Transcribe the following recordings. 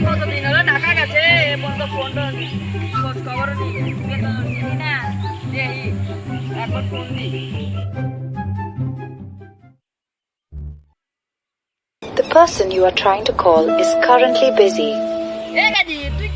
কতদিন হলো ঢাকা গেছে এ পর্যন্ত ফোন টোন খোঁজ খবরও নেই বেতন দিলি না দেই একবার ফোন দিই The person you are trying to call is currently busy. এ গাজি তুই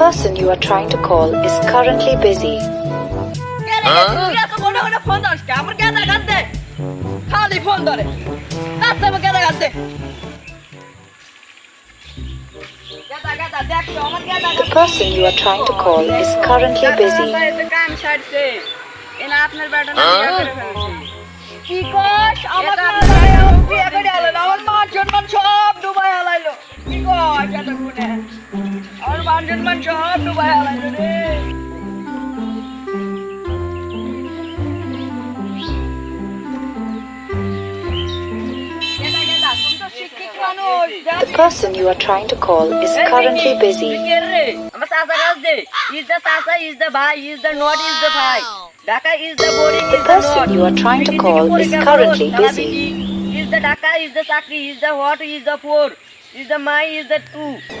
person you are trying to call is currently busy. কেন রে তুই এত ঘন ঘন ফোন ধরিস কে? আমার গেদা কান দে খালি ফোন ধরে রাস্তায় আমার গেদা কান দে গেদা গেদা দেখ তো আমার গেদা The person you are trying to call is currently busy. কাম ছাড়ছে এনা আপনার বেটা না বিয়ে করে ফেলছে কি কস আমার বিয়ে করে আলো আমার মান সম্মান সব ডুবাই হালাইলো কি কস my job the. The person you are trying to call is currently busy. The person you are trying to call is currently busy. Is the is the is the what, is the poor, is the is the two.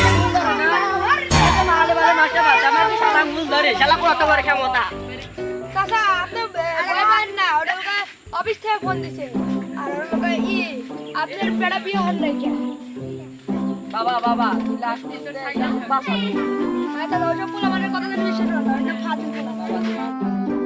Office থেকে phone দিছে। আর ওটা ই আপনার বেড়া বিয়ে হন বাবা বাবা তুই লাস্ট দিন তো বাসা হ্যাঁ তাহলে ওই পোলামানের কথা বিশ্বাস করো না ফাজিল পোলামান